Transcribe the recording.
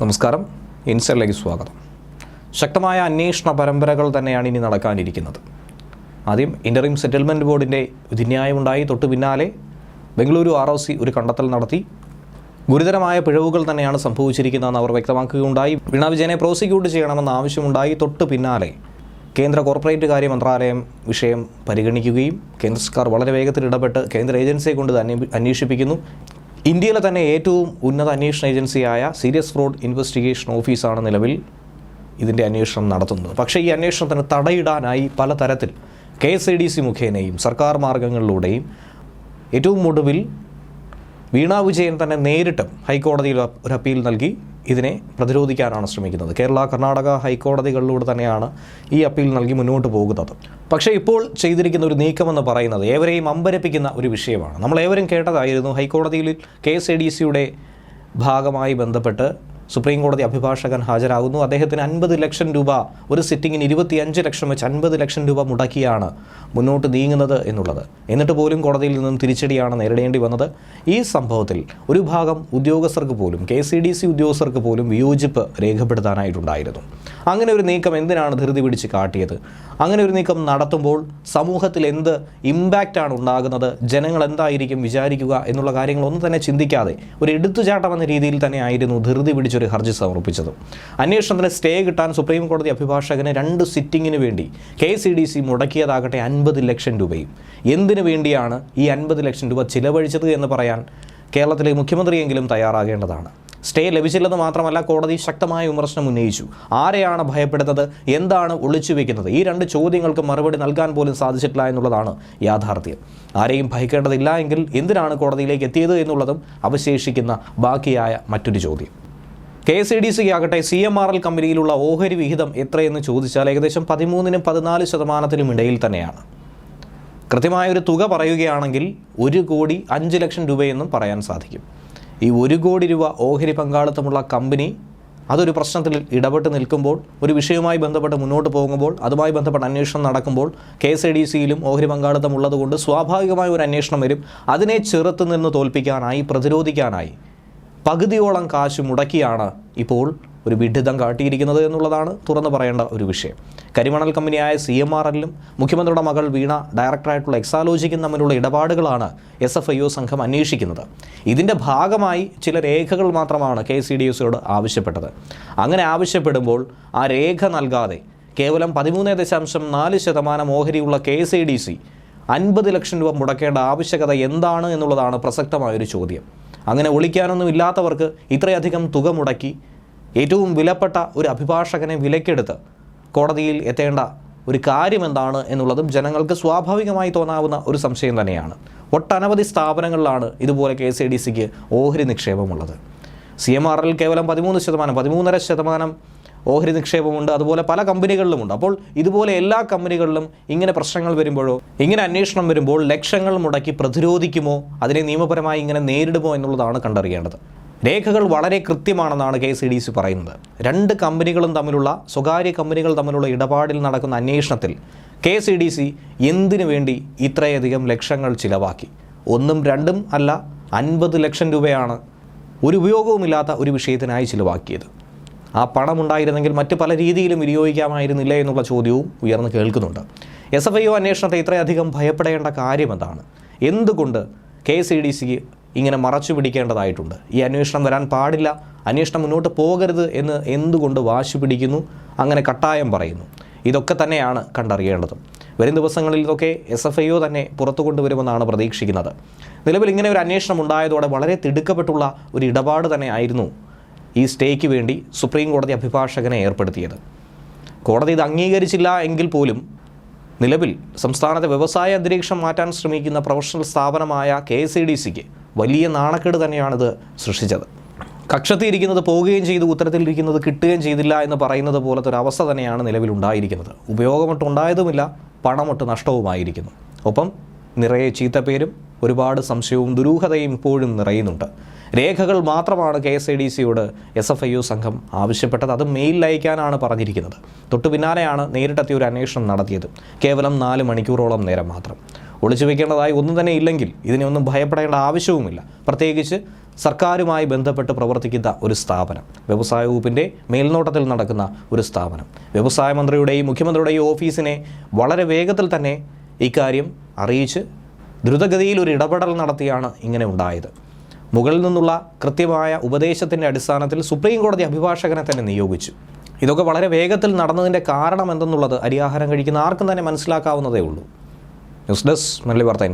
നമസ്കാരം. ഇൻസലിലേക്ക് സ്വാഗതം. ശക്തമായ അന്വേഷണ പരമ്പരകൾ തന്നെയാണ് ഇനി നടക്കാനിരിക്കുന്നത്. ആദ്യം ഇന്ററിം സെറ്റിൽമെന്റ് ബോർഡിന്റെ വിധിന്യായമുണ്ടായി തൊട്ടു പിന്നാലെ ബംഗളൂരു ആർ ഒ സി ഒരു കണ്ടെത്തൽ നടത്തി. ഗുരുതരമായ പിഴവുകൾ തന്നെയാണ് സംഭവിച്ചിരിക്കുന്നതെന്ന് അവർ വ്യക്തമാക്കുകയുണ്ടായി. വീണ വിജയനെ പ്രോസിക്യൂട്ട് ചെയ്യണമെന്ന ആവശ്യമുണ്ടായി. തൊട്ടു പിന്നാലെ കേന്ദ്ര കോർപ്പറേറ്റ് കാര്യ മന്ത്രാലയം വിഷയം പരിഗണിക്കുകയും കേന്ദ്ര സർക്കാർ വളരെ വേഗത്തിൽ ഇടപെട്ട് കേന്ദ്ര ഏജൻസിയെ കൊണ്ട് അന്വേഷിപ്പിക്കുന്നു. ഇന്ത്യയിലെ തന്നെ ഏറ്റവും ഉന്നത അന്വേഷണ ഏജൻസിയായ സീരിയസ് ഫ്രോഡ് ഇൻവെസ്റ്റിഗേഷൻ ഓഫീസാണ് നിലവിൽ ഇതിന്റെ അന്വേഷണം നടത്തുന്നത്. പക്ഷേ ഈ അന്വേഷണത്തിന് തടയിടാനായി പലതരത്തിൽ K S I D C മുഖേനയും സർക്കാർ മാർഗങ്ങളിലൂടെയും ഏറ്റവും ഒടുവിൽ വീണാ വിജയൻ തന്നെ നേരിട്ടും ഹൈക്കോടതിയിൽ ഒരു അപ്പീൽ നൽകി. ഇതിനെ പ്രതിരോധിക്കാനാണ് ശ്രമിക്കുന്നത്. കേരള കർണാടക ഹൈക്കോടതികളിലൂടെ തന്നെയാണ് ഈ അപ്പീൽ നൽകി മുന്നോട്ട് പോകുന്നത്. പക്ഷേ ഇപ്പോൾ ചെയ്തിരിക്കുന്ന ഒരു നീക്കമെന്ന് പറയുന്നത് ഏവരെയും അമ്പരപ്പിക്കുന്ന ഒരു വിഷയമാണ്. നമ്മൾ ഏവരും കേട്ടതായിരുന്നു ഹൈക്കോടതിയിൽ കെ ഭാഗമായി ബന്ധപ്പെട്ട് സുപ്രീം കോടതി അഭിഭാഷകൻ ഹാജരാകുന്നു. അദ്ദേഹത്തിന് അൻപത് ലക്ഷം രൂപ ഒരു സിറ്റിങ്ങിന് ഇരുപത്തിയഞ്ച് ലക്ഷം വെച്ച് അൻപത് ലക്ഷം രൂപ മുടക്കിയാണ് മുന്നോട്ട് നീങ്ങുന്നത് എന്നുള്ളത്. എന്നിട്ട് പോലും കോടതിയിൽ നിന്നും തിരിച്ചടിയാണ് നേരിടേണ്ടി വന്നത്. ഈ സംഭവത്തിൽ ഒരു ഭാഗം ഉദ്യോഗസ്ഥർക്ക് പോലും കെ സി ഡി സി ഉദ്യോഗസ്ഥർക്ക് പോലും വിയോജിപ്പ് രേഖപ്പെടുത്താനായിട്ടുണ്ടായിരുന്നു. അങ്ങനെ ഒരു നീക്കം എന്തിനാണ് ധൃതി പിടിച്ച് കാട്ടിയത്? അങ്ങനെ ഒരു നീക്കം നടത്തുമ്പോൾ സമൂഹത്തിൽ എന്ത് ഇമ്പാക്റ്റാണ് ഉണ്ടാകുന്നത്? ജനങ്ങൾ എന്തായിരിക്കും വിചാരിക്കുക എന്നുള്ള കാര്യങ്ങളൊന്നും തന്നെ ചിന്തിക്കാതെ ഒരു എടുത്തുചാട്ടം എന്ന രീതിയിൽ തന്നെ ആയിരുന്നു ധൃതി പിടിച്ചൊരു ഹർജി സമർപ്പിച്ചത്. അന്വേഷണത്തിന് സ്റ്റേ കിട്ടാൻ സുപ്രീം കോടതി അഭിഭാഷകന് രണ്ട് സിറ്റിങ്ങിന് വേണ്ടി കെ സി ഡി സി മുടക്കിയതാകട്ടെ അൻപത് ലക്ഷം രൂപയും. എന്തിനു വേണ്ടിയാണ് ഈ അൻപത് ലക്ഷം രൂപ ചിലവഴിച്ചത് എന്ന് പറയാൻ കേരളത്തിലെ മുഖ്യമന്ത്രിയെങ്കിലും തയ്യാറാകേണ്ടതാണ്? സ്റ്റേ ലഭിച്ചില്ലെന്ന് മാത്രമല്ല കോടതി ശക്തമായ വിമർശനം ഉന്നയിച്ചു. ആരെയാണ് ഭയപ്പെടുന്നത് എന്താണ് ഒളിച്ചു വെക്കുന്നത്? ഈ രണ്ട് ചോദ്യങ്ങൾക്ക് മറുപടി നൽകാൻ പോലും സാധിച്ചിട്ടില്ല എന്നുള്ളതാണ് യാഥാർത്ഥ്യം. ആരെയും ഭയക്കേണ്ടതില്ല എങ്കിൽ എന്തിനാണ് കോടതിയിലേക്ക് എത്തിയത് എന്നുള്ളതും അവശേഷിക്കുന്ന ബാക്കിയായ മറ്റൊരു ചോദ്യം. കെ എസ് ഇ ഡി സിക്ക് ആകട്ടെ സി എം ആർ എൽ കമ്പനിയിലുള്ള ഓഹരി വിഹിതം എത്രയെന്ന് ചോദിച്ചാൽ ഏകദേശം പതിമൂന്നിനും പതിനാല് ശതമാനത്തിനും ഇടയിൽ തന്നെയാണ്. കൃത്യമായൊരു തുക പറയുകയാണെങ്കിൽ ഒരു കോടി അഞ്ച് ലക്ഷം രൂപയെന്നും പറയാൻ സാധിക്കും. ഈ ഒരു കോടി രൂപ ഓഹരി പങ്കാളിത്തമുള്ള കമ്പനി അതൊരു പ്രശ്നത്തിൽ ഇടപെട്ട് നിൽക്കുമ്പോൾ ഒരു വിഷയവുമായി ബന്ധപ്പെട്ട് മുന്നോട്ട് പോകുമ്പോൾ അതുമായി ബന്ധപ്പെട്ട അന്വേഷണം നടക്കുമ്പോൾ കെ എസ് ഐ ഡി സിയിലും ഓഹരി പങ്കാളിത്തം ഉള്ളതുകൊണ്ട് സ്വാഭാവികമായ ഒരു അന്വേഷണം വരും. അതിനെ ചെറുത്ത് നിന്ന് തോൽപ്പിക്കാനായി പ്രതിരോധിക്കാനായി പകുതിയോളം കാശ് മുടക്കിയാണ് ഇപ്പോൾ ഒരു വിഡിതം കാട്ടിയിരിക്കുന്നത് എന്നുള്ളതാണ് തുറന്നു പറയേണ്ട ഒരു വിഷയം. കരിമണൽ കമ്പനിയായ സി എം ആർ എല്ലും മുഖ്യമന്ത്രിയുടെ മകൾ വീണ ഡയറക്ടറായിട്ടുള്ള എക്സാലോജിക്കും തമ്മിലുള്ള ഇടപാടുകളാണ് എസ് എഫ് ഐ ഒ സംഘം അന്വേഷിക്കുന്നത്. ഇതിന്റെ ഭാഗമായി ചില രേഖകൾ മാത്രമാണ് കെ സി ഡി എസിനോട് ആവശ്യപ്പെട്ടത്. അങ്ങനെ ആവശ്യപ്പെടുമ്പോൾ ആ രേഖ നൽകാതെ കേവലം പതിമൂന്ന് ദശാംശം നാല് ശതമാനം ഓഹരിയുള്ള കെ എസ് ഡി സി അൻപത് ലക്ഷം രൂപ മുടക്കേണ്ട ആവശ്യകത എന്താണ് എന്നുള്ളതാണ് പ്രസക്തമായൊരു ചോദ്യം. അങ്ങനെ ഒളിക്കാനൊന്നും ഇല്ലാത്തവർക്ക് ഇത്രയധികം തുക മുടക്കി ഏറ്റവും വിലപ്പെട്ട ഒരു അഭിഭാഷകനെ വിലക്കെടുത്ത് കോടതിയിൽ എത്തേണ്ട ഒരു കാര്യം എന്താണ് എന്നുള്ളതും ജനങ്ങൾക്ക് സ്വാഭാവികമായി തോന്നാവുന്ന ഒരു സംശയം തന്നെയാണ്. ഒട്ടനവധി സ്ഥാപനങ്ങളിലാണ് ഇതുപോലെ കെ എസ് ഐ ഡി സിക്ക് ഓഹരി നിക്ഷേപമുള്ളത്. സി എം ആർ എൽ കേവലം പതിമൂന്ന് ശതമാനം പതിമൂന്നര ശതമാനം ഓഹരി നിക്ഷേപമുണ്ട് അതുപോലെ പല കമ്പനികളിലുമുണ്ട്. അപ്പോൾ ഇതുപോലെ എല്ലാ കമ്പനികളിലും ഇങ്ങനെ പ്രശ്നങ്ങൾ വരുമ്പോഴോ ഇങ്ങനെ അന്വേഷണം വരുമ്പോൾ ലക്ഷങ്ങൾ മുടക്കി പ്രതിരോധിക്കുമോ അതിനെ നിയമപരമായി ഇങ്ങനെ നേരിടുമോ എന്നുള്ളതാണ് കണ്ടറിയേണ്ടത്. രേഖകൾ വളരെ കൃത്യമാണെന്നാണ് കെ സി ഡി സി പറയുന്നത്. രണ്ട് കമ്പനികളും തമ്മിലുള്ള സ്വകാര്യ കമ്പനികൾ തമ്മിലുള്ള ഇടപാടിൽ നടക്കുന്ന അന്വേഷണത്തിൽ കെ സി ഡി സി എന്തിനു വേണ്ടി ഇത്രയധികം ലക്ഷങ്ങൾ ചിലവാക്കി? ഒന്നും രണ്ടും അല്ല അൻപത് ലക്ഷം രൂപയാണ് ഒരു ഉപയോഗവുമില്ലാത്ത ഒരു വിഷയത്തിനായി ചിലവാക്കിയത്. ആ പണം ഉണ്ടായിരുന്നെങ്കിൽ മറ്റ് പല രീതിയിലും വിനിയോഗിക്കാമായിരുന്നില്ല എന്നുള്ള ചോദ്യവും ഉയർന്നു കേൾക്കുന്നുണ്ട്. എസ് എഫ് ഐ ഒ അന്വേഷണത്തെ ഇത്രയധികം ഭയപ്പെടേണ്ട കാര്യം എന്താണ്? എന്തുകൊണ്ട് കെ എസ് ഇ ഡി സിക്ക് ഇങ്ങനെ മറച്ചു പിടിക്കേണ്ടതായിട്ടുണ്ട്? ഈ അന്വേഷണം വരാൻ പാടില്ല. അന്വേഷണം മുന്നോട്ട് പോകരുത് എന്ന് എന്തുകൊണ്ട് വാശി പിടിക്കുന്നു? അങ്ങനെ കട്ടായം പറയുന്നു. ഇതൊക്കെ തന്നെയാണ് കണ്ടറിയേണ്ടത്. വരും ദിവസങ്ങളിൽ ഇതൊക്കെ എസ് എഫ് ഐ ഒ തന്നെ പുറത്തു കൊണ്ടുവരുമെന്നാണ് പ്രതീക്ഷിക്കുന്നത്. നിലവിൽ ഇങ്ങനെ ഒരു അന്വേഷണം ഉണ്ടായതോടെ വളരെ തിടുക്കപ്പെട്ടുള്ള ഒരു ഇടപാട് തന്നെ ആയിരുന്നു ഈ സ്റ്റേക്ക് വേണ്ടി സുപ്രീം കോടതി അഭിഭാഷകനെ ഏർപ്പെടുത്തിയത്. കോടതി ഇത് അംഗീകരിച്ചില്ല എങ്കിൽ പോലും നിലവിൽ സംസ്ഥാനത്തെ വ്യവസായ അന്തരീക്ഷം മാറ്റാൻ ശ്രമിക്കുന്ന പ്രൊഫഷണൽ സ്ഥാപനമായ കെ എസ് ഡി സിക്ക് വലിയ നാണക്കേട് തന്നെയാണിത് സൃഷ്ടിച്ചത്. കക്ഷത്തിയിരിക്കുന്നത് പോവുകയും ചെയ്തു ഉത്തരത്തിലിരിക്കുന്നത് കിട്ടുകയും ചെയ്തില്ല എന്ന് പറയുന്നത് പോലത്തെ ഒരു അവസ്ഥ തന്നെയാണ് നിലവിലുണ്ടായിരിക്കുന്നത് ഉപയോഗമൊട്ടുണ്ടായതുമില്ല പണമൊട്ട് നഷ്ടവുമായിരിക്കുന്നു. ഒപ്പം നിറയെ ചീത്തപ്പേരും ഒരുപാട് സംശയവും ദുരൂഹതയും ഇപ്പോഴും നിറയുന്നുണ്ട്. രേഖകൾ മാത്രമാണ് കെ എസ് ഐ ഡി സിയോട് എസ് എഫ് ഐ യു സംഘം ആവശ്യപ്പെട്ടത്. അത് മെയിലിൽ അയക്കാനാണ് പറഞ്ഞിരിക്കുന്നത്. തൊട്ടു പിന്നാലെയാണ് നേരിട്ടെത്തി ഒരു അന്വേഷണം നടത്തിയത്. കേവലം നാല് മണിക്കൂറോളം നേരം മാത്രം. ഒളിച്ചു വെക്കേണ്ടതായി ഒന്നും തന്നെ ഇല്ലെങ്കിൽ ഇതിനെ ഒന്നും ഭയപ്പെടേണ്ട ആവശ്യവുമില്ല. പ്രത്യേകിച്ച് സർക്കാരുമായി ബന്ധപ്പെട്ട് പ്രവർത്തിക്കുന്ന ഒരു സ്ഥാപനം. വ്യവസായ വകുപ്പിന്റെ മേൽനോട്ടത്തിൽ നടക്കുന്ന ഒരു സ്ഥാപനം. വ്യവസായ മന്ത്രിയുടെയും മുഖ്യമന്ത്രിയുടെയും ഓഫീസിനെ വളരെ വേഗത്തിൽ തന്നെ ഇക്കാര്യം അറിയിച്ച് ദ്രുതഗതിയിൽ ഒരു ഇടപെടൽ നടത്തിയാണ് ഇങ്ങനെ ഉണ്ടായത്. മുകളിൽ നിന്നുള്ള കൃത്യമായ ഉപദേശത്തിന്റെ അടിസ്ഥാനത്തിൽ സുപ്രീം കോടതി അഭിഭാഷകനെ തന്നെ നിയോഗിച്ചു. ഇതൊക്കെ വളരെ വേഗത്തിൽ നടന്നതിന്റെ കാരണം എന്തെന്നുള്ളത് അരിയാഹാരം കഴിക്കുന്ന ആർക്കും തന്നെ മനസ്സിലാക്കാവുന്നതേ ഉള്ളൂ. ന്യൂസ് ഡെസ്ക് മല്ലി വാർത്ത